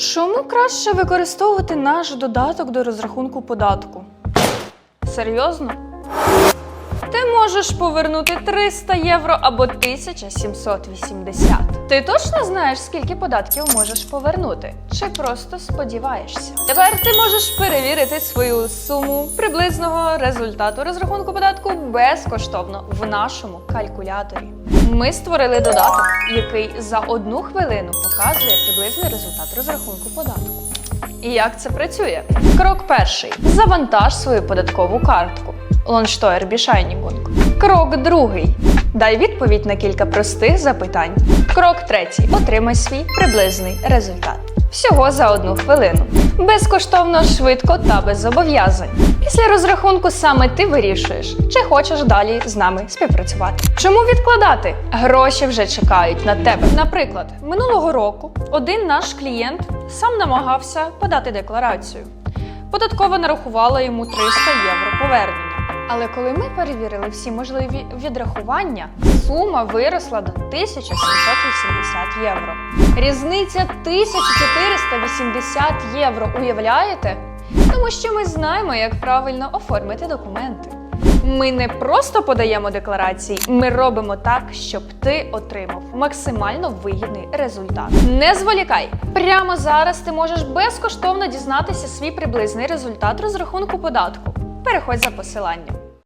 Чому краще використовувати наш додаток до розрахунку податку? Серйозно? Ти можеш повернути 300 євро або 1780. Ти точно знаєш, скільки податків можеш повернути? Чи просто сподіваєшся? Тепер ти можеш перевірити свою суму приблизного результату розрахунку податку безкоштовно в нашому калькуляторі. Ми створили додаток, який за одну хвилину показує приблизний результат розрахунку податку. І як це працює? Крок перший: завантаж свою податкову картку. Лонштойер Бішайнігунг. Крок другий. Дай відповідь на кілька простих запитань. Крок третій. Отримай свій приблизний результат. Всього за одну хвилину. Безкоштовно, швидко та без зобов'язань. Після розрахунку саме ти вирішуєш, чи хочеш далі з нами співпрацювати. Чому відкладати? Гроші вже чекають на тебе. Наприклад, минулого року один наш клієнт сам намагався подати декларацію. Податкова нарахувала йому 300 євро повернення. Але коли ми перевірили всі можливі відрахування, сума виросла до 1780 євро. Різниця 1480 євро. Уявляєте? Тому що ми знаємо, як правильно оформити документи. Ми не просто подаємо декларації, ми робимо так, щоб ти отримав максимально вигідний результат. Не зволікай! Прямо зараз ти можеш безкоштовно дізнатися свій приблизний результат розрахунку податку. Переходь за посиланням.